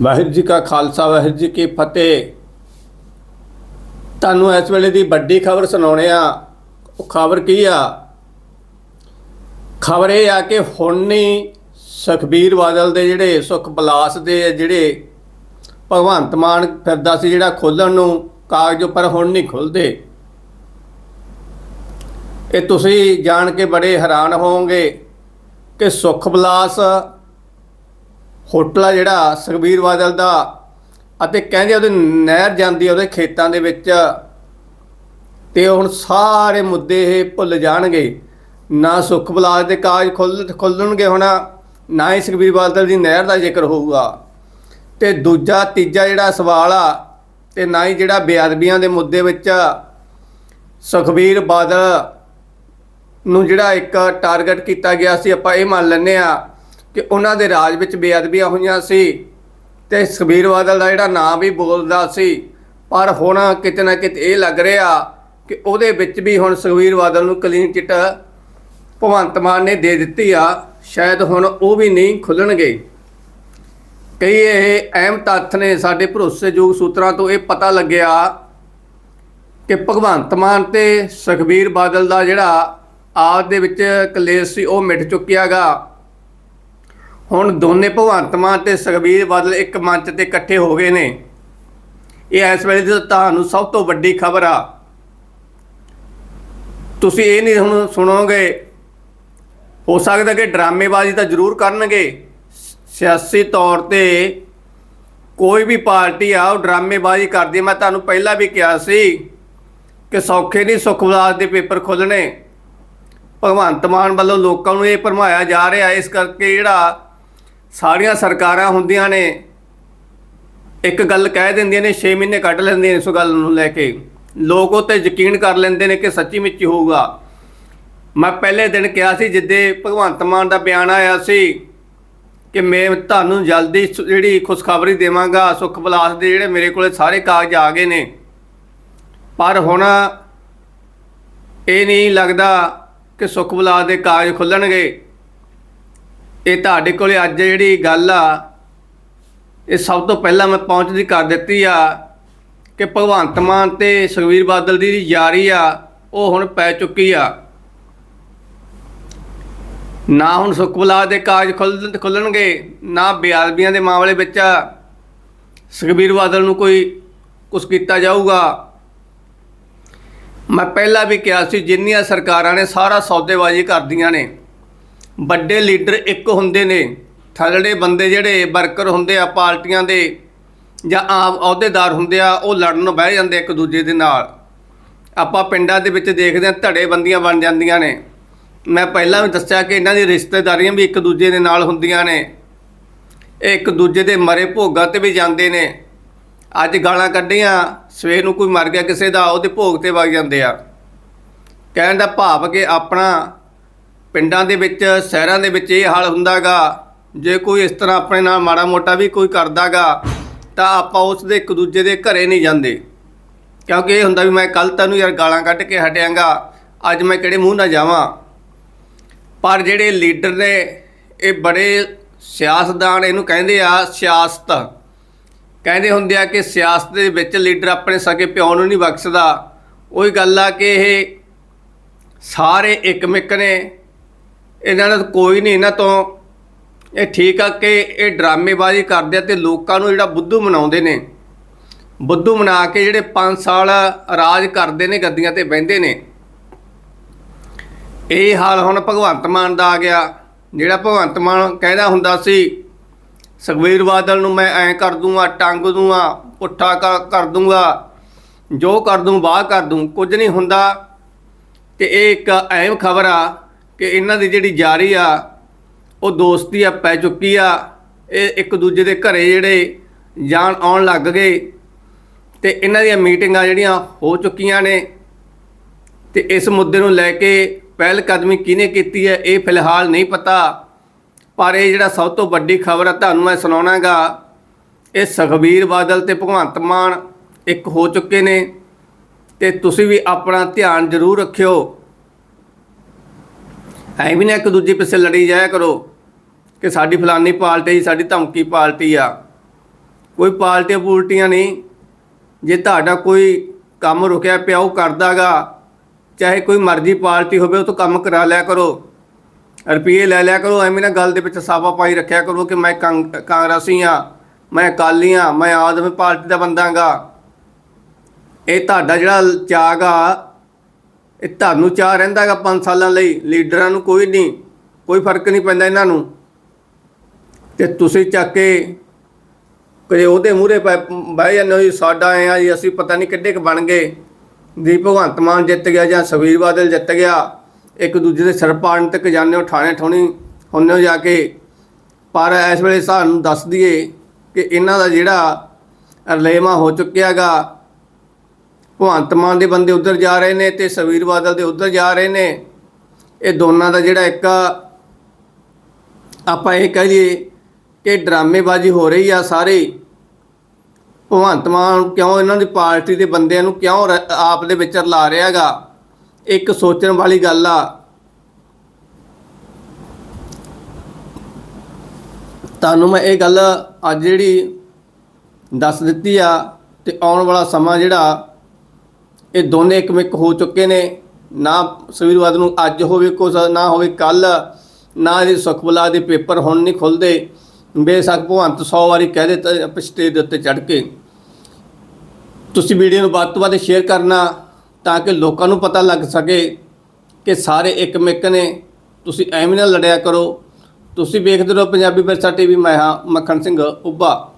ਵਾਹਿਗੁਰੂ ਜੀ ਕਾ ਖਾਲਸਾ, ਵਾਹਿਗੁਰੂ ਜੀ ਕੀ ਫਤਿਹ। ਤੁਹਾਨੂੰ ਇਸ ਵੇਲੇ ਦੀ ਵੱਡੀ ਖਬਰ ਸੁਣਾਉਣੇ ਆ। ਉਹ ਖਬਰ ਕੀ ਆ? ਖਬਰ ਇਹ ਆ ਕਿ ਹੁਣ ਨਹੀਂ ਸੁਖਬੀਰ ਬਾਦਲ ਦੇ ਜਿਹੜੇ ਸੁਖ ਬਲਾਸ ਦੇ ਜਿਹੜੇ ਭਗਵੰਤ ਮਾਨ ਫਿਰਦਾ ਸੀ ਜਿਹੜਾ ਖੋਲਣ ਨੂੰ, ਕਾਗਜ਼ ਉੱਪਰ ਹੁਣ ਨਹੀਂ ਖੁੱਲਦੇ। ਇਹ ਤੁਸੀਂ ਜਾਣ ਕੇ ਬੜੇ ਹੈਰਾਨ ਹੋਵੋਗੇ ਕਿ ਸੁਖ ਬਲਾਸ ਹੋਟਲ ਆ ਜਿਹੜਾ ਸੁਖਬੀਰ ਬਾਦਲ ਦਾ, ਅਤੇ ਕਹਿੰਦੇ ਉਹਦੇ ਨਹਿਰ ਜਾਂਦੀ ਉਹਦੇ ਖੇਤਾਂ ਦੇ ਵਿੱਚ। ਤੇ ਹੁਣ ਸਾਰੇ ਮੁੱਦੇ ਇਹ ਭੁੱਲ ਜਾਣਗੇ। ਨਾ ਸੁਖ ਬਲਾਸ ਦੇ ਕਾਜ ਖੁੱਲ, ਖੁੱਲਣਗੇ ਹੁਣ, ਨਾ ਹੀ ਸੁਖਬੀਰ ਬਾਦਲ ਦੀ ਨਹਿਰ ਦਾ ਜ਼ਿਕਰ ਹੋਊਗਾ। ਤੇ ਦੂਜਾ, ਤੀਜਾ ਜਿਹੜਾ ਸਵਾਲ ਆ, ਤੇ ਨਾ ਹੀ ਜਿਹੜਾ ਬੇਅਦਬੀਆਂ ਦੇ ਮੁੱਦੇ ਵਿੱਚ ਸੁਖਬੀਰ ਬਾਦਲ ਨੂੰ ਜਿਹੜਾ ਇੱਕ ਟਾਰਗੇਟ ਕੀਤਾ ਗਿਆ ਸੀ, ਆਪਾਂ ਇਹ ਮੰਨ ਲੈਂਦੇ ਆ ਕਿ ਉਹਨਾਂ ਦੇ ਰਾਜ ਵਿੱਚ ਬੇਅਦਬੀਆਂ ਹੋਈਆਂ ਸੀ ਤੇ ਸੁਖਬੀਰ ਬਾਦਲ ਦਾ ਜਿਹੜਾ ਨਾਂ ਵੀ ਬੋਲਦਾ ਸੀ, ਪਰ ਹੁਣ ਕਿਤੇ ਨਾ ਕਿਤੇ ਇਹ ਲੱਗ ਰਿਹਾ ਕਿ ਉਹਦੇ ਵਿੱਚ ਵੀ ਹੁਣ ਸੁਖਬੀਰ ਬਾਦਲ ਨੂੰ ਕਲੀਨ ਚਿੱਟ ਭਗਵੰਤ ਮਾਨ ਨੇ ਦੇ ਦਿੱਤੀ ਆ, ਸ਼ਾਇਦ ਹੁਣ ਉਹ ਵੀ ਨਹੀਂ ਖੁੱਲਣਗੇ। ਕਈ ਇਹ ਅਹਿਮ ਤੱਥ ਨੇ ਸਾਡੇ ਭਰੋਸੇਯੋਗ ਸੂਤਰਾਂ ਤੋਂ ਇਹ ਪਤਾ ਲੱਗਿਆ ਕਿ ਭਗਵੰਤ ਮਾਨ ਤੇ ਸੁਖਬੀਰ ਬਾਦਲ ਦਾ ਜਿਹੜਾ ਆਪ ਦੇ ਵਿੱਚ ਕਲੇਸ਼ ਸੀ, ਉਹ ਮਿਟ ਚੁੱਕਿਆਗਾ ਹੁਣ ਦੋਨੇ ਭਗਵੰਤ ਮਾਨ ਤੇ ਸੁਖਬੀਰ ਬਾਦਲ ਇੱਕ ਮੰਚ ਤੇ ਇਕੱਠੇ ਹੋ ਗਏ ਨੇ। ਇਹ ਇਸ ਵੇਲੇ ਦੀ ਤੁਹਾਨੂੰ ਸਭ ਤੋਂ ਵੱਡੀ ਖਬਰ ਆ। ਤੁਸੀਂ ਇਹ ਨਹੀਂ ਹੁਣ ਸੁਣੋਗੇ। ਹੋ ਸਕਦਾ ਕਿ ਡਰਾਮੇਬਾਜ਼ੀ ਤਾਂ ਜ਼ਰੂਰ ਕਰਨਗੇ। ਸਿਆਸੀ ਤੌਰ ਤੇ ਕੋਈ ਵੀ ਪਾਰਟੀ ਆ, ਉਹ ਡਰਾਮੇਬਾਜ਼ੀ ਕਰਦੀ ਮੈਂ ਤੁਹਾਨੂੰ ਪਹਿਲਾਂ ਵੀ ਕਿਹਾ ਸੀ ਕਿ ਸੌਖੇ ਨਹੀਂ ਸੁਖਵਾਸ ਦੇ ਪੇਪਰ ਖੋਲਣੇ ਭਗਵੰਤ ਮਾਨ ਵੱਲੋਂ ਲੋਕਾਂ ਨੂੰ ਇਹ ਭਰਮਾਇਆ ਜਾ ਰਿਹਾ। ਇਸ ਕਰਕੇ ਜਿਹੜਾ ਸਾਰੀਆਂ ਸਰਕਾਰਾਂ ਹੁੰਦੀਆਂ ਨੇ, ਇੱਕ ਗੱਲ ਕਹਿ ਦਿੰਦੀਆਂ ਨੇ 6 ਮਹੀਨੇ ਕੱਢ ਲੈਂਦੀਆਂ ਨੇ ਇਸ ਗੱਲ ਨੂੰ ਲੈ ਕੇ। ਲੋਕ ਉਹ ਤੇ ਯਕੀਨ ਕਰ ਲੈਂਦੇ ਨੇ ਕਿ ਸੱਚੀ ਮੁੱਚੀ ਹੋਊਗਾ। ਮੈਂ ਪਹਿਲੇ ਦਿਨ ਕਿਹਾ ਸੀ, ਜਿੱਦੇ ਭਗਵੰਤ ਮਾਨ ਦਾ ਬਿਆਨ ਆਇਆ ਸੀ, ਕਿ ਮੈਂ ਤੁਹਾਨੂੰ ਜਲਦੀ ਜਿਹੜੀ ਖੁਸ਼ਖਬਰੀ ਦੇਵਾਂਗਾ, ਸੁਖ ਬਲਾਸ ਦੇ ਜਿਹੜੇ ਮੇਰੇ ਕੋਲੇ ਸਾਰੇ ਕਾਗਜ਼ ਆ ਗਏ ਨੇ। ਪਰ ਹੁਣ ਇਹ ਨਹੀਂ ਲੱਗਦਾ ਕਿ ਸੁਖ ਬਲਾਸ ਦੇ ਕਾਗਜ਼ ਖੁੱਲਣਗੇ। ਇਹ ਤੁਹਾਡੇ ਕੋਲੇ ਅੱਜ ਜਿਹੜੀ ਗੱਲ ਆ, ਇਹ ਸਭ ਤੋਂ ਪਹਿਲਾਂ ਮੈਂ ਪਹੁੰਚਦੀ ਕਰ ਦਿੱਤੀ ਆ ਕਿ ਭਗਵੰਤ ਮਾਨ ਤੇ ਸੁਖਬੀਰ ਬਾਦਲ ਦੀ ਜਿਹੜੀ ਯਾਰੀ ਆ, ਉਹ ਹੁਣ ਪੈ ਚੁੱਕੀ ਆ। ਨਾ ਹੁਣ ਸੁਖਬਲਾ ਦੇ ਕਾਜ ਖੁੱਲ ਖੁੱਲਣਗੇ, ਨਾ ਬੇਅਦਬੀਆਂ ਦੇ ਮਾਮਲੇ ਵਿੱਚ ਸੁਖਬੀਰ ਬਾਦਲ ਨੂੰ ਕੋਈ ਕੁਝ ਕੀਤਾ ਜਾਊਗਾ। ਮੈਂ ਪਹਿਲਾਂ ਵੀ ਕਿਹਾ ਸੀ, ਜਿੰਨੀਆਂ ਸਰਕਾਰਾਂ ਨੇ ਸਾਰਾ ਸੌਦੇਬਾਜ਼ੀ ਕਰਦੀਆਂ ਨੇ ਵੱਡੇ ਲੀਡਰ ਇੱਕ ਹੁੰਦੇ ਨੇ ਥੱਲੜੇ ਬੰਦੇ ਜਿਹੜੇ ਵਰਕਰ ਹੁੰਦੇ ਆ ਪਾਰਟੀਆਂ ਦੇ ਜਾਂ ਆਮ ਅਹੁਦੇਦਾਰ ਹੁੰਦੇ ਆ, ਉਹ ਲੜਨ ਬਹਿ ਜਾਂਦੇ ਇੱਕ ਦੂਜੇ ਦੇ ਨਾਲ। ਆਪਾਂ ਪਿੰਡਾਂ ਦੇ ਵਿੱਚ ਦੇਖਦੇ ਹਾਂ ਧੜੇ ਬੰਦੀਆਂ ਬਣ ਜਾਂਦੀਆਂ ਨੇ। ਮੈਂ ਪਹਿਲਾਂ ਵੀ ਦੱਸਿਆ ਕਿ ਇਹਨਾਂ ਦੀ ਰਿਸ਼ਤੇਦਾਰੀਆਂ ਵੀ ਇੱਕ ਦੂਜੇ ਦੇ ਨਾਲ ਹੁੰਦੀਆਂ ਨੇ। ਇਹ ਇੱਕ ਦੂਜੇ ਦੇ ਮਰੇ ਭੋਗਾਂ ਤੇ ਵੀ ਜਾਂਦੇ ਨੇ। ਅੱਜ ਗਾਲਾਂ ਕੱਢੀਆਂ, ਸਵੇਰ ਨੂੰ ਕੋਈ ਮਰ ਗਿਆ ਕਿਸੇ ਦਾ, ਉਹਦੇ ਭੋਗ ਤੇ ਵਗ ਜਾਂਦੇ ਆ। ਕਹਿਣ ਦਾ ਭਾਵ ਕਿ ਆਪਣਾ ਪਿੰਡਾਂ ਦੇ ਵਿੱਚ, ਸ਼ਹਿਰਾਂ ਦੇ ਵਿੱਚ ਇਹ ਹਾਲ ਹੁੰਦਾਗਾ। ਜੇ ਕੋਈ ਇਸ ਤਰ੍ਹਾਂ ਆਪਣੇ ਨਾਲ ਮਾੜਾ ਮੋਟਾ ਵੀ ਕੋਈ ਕਰਦਾਗਾ, ਤਾਂ ਆਪਾਂ ਉਸ ਦੇ ਇੱਕ ਦੂਜੇ ਦੇ ਘਰੇ ਨਹੀਂ ਜਾਂਦੇ। ਕਿਉਂਕਿ ਇਹ ਹੁੰਦਾ ਵੀ ਮੈਂ ਕੱਲ ਤੈਨੂੰ ਯਾਰ ਗਾਲਾਂ ਕੱਢ ਕੇ ਹਟਿਆਂਗਾ, ਅੱਜ ਮੈਂ ਕਿਹੜੇ ਮੂੰਹ ਨਾਲ ਜਾਵਾਂ? ਪਰ ਜਿਹੜੇ ਲੀਡਰ ਨੇ, ਇਹ ਬੜੇ ਸਿਆਸਤਦਾਨ ਇਹਨੂੰ ਕਹਿੰਦੇ ਆ ਸਿਆਸਤ। ਕਹਿੰਦੇ ਹੁੰਦੇ ਆ ਕਿ ਸਿਆਸਤ ਦੇ ਵਿੱਚ ਲੀਡਰ ਆਪਣੇ ਸਕੇ ਪਿਓ ਨੂੰ ਨਹੀਂ ਬਖਸ਼ਦਾ। ਉਹੀ ਗੱਲ ਆ ਕਿ ਇਹ ਸਾਰੇ ਇੱਕਮਿਕ ਨੇ। ਇਹਨਾਂ ਦਾ ਕੋਈ ਨਹੀਂ, ਇਹਨਾਂ ਤੋਂ ਇਹ ਠੀਕ ਆ ਕਿ ਇਹ ਡਰਾਮੇਬਾਜ਼ੀ ਕਰਦੇ ਆ ਤੇ ਲੋਕਾਂ ਨੂੰ ਜਿਹੜਾ ਬੁੱਧੂ ਬਣਾਉਂਦੇ ਨੇ, ਬੁੱਧੂ ਬਣਾ ਕੇ ਜਿਹੜੇ 5 ਸਾਲ ਰਾਜ ਕਰਦੇ ਨੇ, ਗੱਦੀਆਂ ਤੇ ਬਹਿੰਦੇ ਨੇ। ਇਹ ਹਾਲ ਹੁਣ ਭਗਵੰਤ ਮਾਨ ਦਾ ਆ ਗਿਆ। ਜਿਹੜਾ ਭਗਵੰਤ ਮਾਨ ਕਹਿੰਦਾ ਹੁੰਦਾ ਸੀ, ਸੁਖਬੀਰ ਬਾਦਲ ਨੂੰ ਮੈਂ ਐਂ ਕਰ ਦੂੰਗਾ, ਟੰਗ ਦੂੰਗਾ, ਪੁੱਠਾ ਕ- ਕਰ ਦੂੰਗਾ, ਜੋ ਕਰ ਦੂੰ ਬਾਹ ਕਰ ਦੂੰ। ਕੁਝ ਨਹੀਂ ਹੁੰਦਾ। ਤੇ ਇਹ ਇੱਕ ਅਹਿਮ ਖਬਰ ਆ ਕਿ ਇਹਨਾਂ ਦੀ ਜਿਹੜੀ ਜਾਰੀ ਆ, ਉਹ ਦੋਸਤੀ ਆ, ਪੈ ਚੁੱਕੀ ਆ। ਇਹ ਇੱਕ ਦੂਜੇ ਦੇ ਘਰੇ ਜਿਹੜੇ ਜਾਣ ਆਉਣ ਲੱਗ ਗਏ। ਤੇ ਇਹਨਾਂ ਦੀਆਂ ਮੀਟਿੰਗਾਂ ਜਿਹੜੀਆਂ ਹੋ ਚੁੱਕੀਆਂ ਨੇ। ਤੇ ਇਸ ਮੁੱਦੇ ਨੂੰ ਲੈ ਕੇ ਪਹਿਲ ਕਦਮੀ ਕਿਹਨੇ ਕੀਤੀ ਹੈ, ਇਹ ਫਿਲਹਾਲ ਨਹੀਂ ਪਤਾ। ਪਰ ਇਹ ਜਿਹੜਾ ਸਭ ਤੋਂ ਵੱਡੀ ਖਬਰ ਹੈ ਤੁਹਾਨੂੰ ਮੈਂ ਸੁਣਾਉਣਾਗਾ, ਇਹ ਸੁਖਬੀਰ ਬਾਦਲ ਤੇ ਭਗਵੰਤ ਮਾਨ ਇੱਕ ਹੋ ਚੁੱਕੇ ਨੇ। ਤੇ ਤੁਸੀਂ ਵੀ ਆਪਣਾ ਧਿਆਨ ਜ਼ਰੂਰ ਰੱਖਿਓ। ਐ ਵੀ ਨਾ ਇੱਕ ਦੂਜੇ ਪਿੱਛੇ ਲੜੀ ਜਾਇਆ ਕਰੋ ਕਿ ਸਾਡੀ ਫਲਾਨੀ ਪਾਰਟੀ ਸਾਡੀ ਧਮਕੀ ਪਾਰਟੀ ਆ। ਕੋਈ ਪਾਰਟੀਆਂ ਪੂਲਟੀਆਂ ਨਹੀਂ। ਜੇ ਤੁਹਾਡਾ ਕੋਈ ਕੰਮ ਰੁਕਿਆ ਪਿਆ, ਉਹ ਕਰਦਾਗਾ। ਚਾਹੇ ਕੋਈ ਮਰਜ਼ੀ ਪਾਰਟੀ ਹੋਵੇ, ਉਹ ਤੋਂ ਕੰਮ ਕਰਾ ਲਿਆ ਕਰੋ। ਰੁਪਈਏ ਲੈ ਲਿਆ ਕਰੋ। ਐਵੇਂ ਨਾ ਗੱਲ ਦੇ ਵਿੱਚ ਸਾਫਾ ਪਾਈ ਰੱਖਿਆ ਕਰੋ ਕਿ ਮੈਂ ਕਾਂ- ਕਾਂਗਰਸੀ ਆ, ਮੈਂ ਅਕਾਲੀ ਆ, ਮੈਂ ਆਦਮੀ ਪਾਰਟੀ ਦਾ ਬੰਦਾਗਾ। ਇਹ ਤੁਹਾਡਾ ਜਿਹੜਾ ਚਾਅ ਆ ਇਹ ਤੁਹਾਨੂੰ ਚਾਹ ਰਹਿੰਦਾਗਾ 5 ਸਾਲਾਂ ਲਈ, ਲੀਡਰਾਂ ਨੂੰ ਕੋਈ ਨਹੀਂ, ਕੋਈ ਫ਼ਰਕ ਨਹੀਂ ਪੈਂਦਾ ਇਹਨਾਂ ਨੂੰ। ਤੇ ਤੁਸੀਂ ਚੱਕ ਕੇ ਕਦੇ ਉਹਦੇ ਮੂਹਰੇ ਬਹਿ ਜਾਂਦੇ ਹੋ ਜੀ, ਸਾਡਾ ਐ ਆ ਜੀ, ਅਸੀਂ ਪਤਾ ਨਹੀਂ ਕਿੱਡੇ ਕ ਬਣ ਗਏ। ਦੀ ਭਗਵੰਤ ਮਾਨ ਜਿੱਤ ਗਿਆ ਜਾਂ ਸੁਖਬੀਰ ਬਾਦਲ ਜਿੱਤ ਗਿਆ, ਇੱਕ ਦੂਜੇ ਦੇ ਸਿਰ ਪਾੜਨ ਤੱਕ ਜਾਂਦੇ ਹੋ, ਠਾਣੇ ਠੋਣੀ ਹੁੰਦੇ ਹੋ ਜਾ ਕੇ। ਪਰ ਇਸ ਵੇਲੇ ਸਾਨੂੰ ਦੱਸ ਦਈਏ ਕਿ ਇਹਨਾਂ ਦਾ ਜਿਹੜਾ ਰਲੇਮਾ ਹੋ ਚੁੱਕਿਆਗਾ ਭਗਵੰਤ ਮਾਨ ਦੇ ਬੰਦੇ ਉੱਧਰ ਜਾ ਰਹੇ ਨੇ ਤੇ ਸੁਖਬੀਰ ਬਾਦਲ ਦੇ ਉੱਧਰ ਜਾ ਰਹੇ ਨੇ। ਇਹ ਦੋਨਾਂ ਦਾ ਜਿਹੜਾ ਇੱਕ ਆਪਾਂ ਇਹ ਕਹਿ ਲਈਏ ਕਿ ਡਰਾਮੇਬਾਜ਼ੀ ਹੋ ਰਹੀ ਆ ਸਾਰੇ। ਭਗਵੰਤ ਮਾਨ ਕਿਉਂ ਇਹਨਾਂ ਦੀ ਪਾਰਟੀ ਦੇ ਬੰਦਿਆਂ ਨੂੰ ਕਿਉਂ ਰ- ਆਪ ਦੇ ਵਿੱਚ ਲਾ ਰਿਹਾਗਾ ਇੱਕ ਸੋਚਣ ਵਾਲੀ ਗੱਲ ਆ। ਤੁਹਾਨੂੰ ਮੈਂ ਇਹ ਗੱਲ ਅੱਜ ਜਿਹੜੀ ਦੱਸ ਦਿੱਤੀ ਆ ਤੇ ਆਉਣ ਵਾਲਾ ਸਮਾਂ ਜਿਹੜਾ ਇਹ ਦੋਨੇ ਇੱਕ ਇੱਕਮਿਕ ਹੋ ਚੁੱਕੇ ਨੇ। ਨਾ ਸੁਖਬੀਰ ਨੂੰ ਅੱਜ ਹੋਵੇ ਕੁਛ, ਨਾ ਹੋਵੇ ਕੱਲ ਨਾ ਇਹਦੇ ਸੁਖਬਲਾ ਦੇ ਪੇਪਰ ਹੁਣ ਨਹੀਂ ਖੁੱਲਦੇ ਬੇਸ਼ੱਕ ਭਗਵੰਤ 100 ਵਾਰੀ ਕਹਿ ਦੇ ਤਾਂ ਸਟੇਜ ਦੇ ਉੱਤੇ ਚੜ ਕੇ। ਤੁਸੀਂ ਵੀਡੀਓ ਨੂੰ ਵੱਧ ਤੋਂ ਵੱਧ ਸ਼ੇਅਰ ਕਰਨਾ ਤਾਂ ਕਿ ਲੋਕਾਂ ਨੂੰ ਪਤਾ ਲੱਗ ਸਕੇ ਕਿ ਸਾਰੇ ਇੱਕ ਇੱਕਮਿਕ ਨੇ। ਤੁਸੀਂ ਐਵੇਂ ਨਾਲ ਲੜਿਆ ਕਰੋ। ਤੁਸੀਂ ਵੇਖਦੇ ਰਹੋ ਪੰਜਾਬੀ ਵਿਰਸਾ ਟੀਵੀ, ਮੈਂ ਹਾਂ ਮੱਖਣ ਸਿੰਘ ਉੱਭਾ।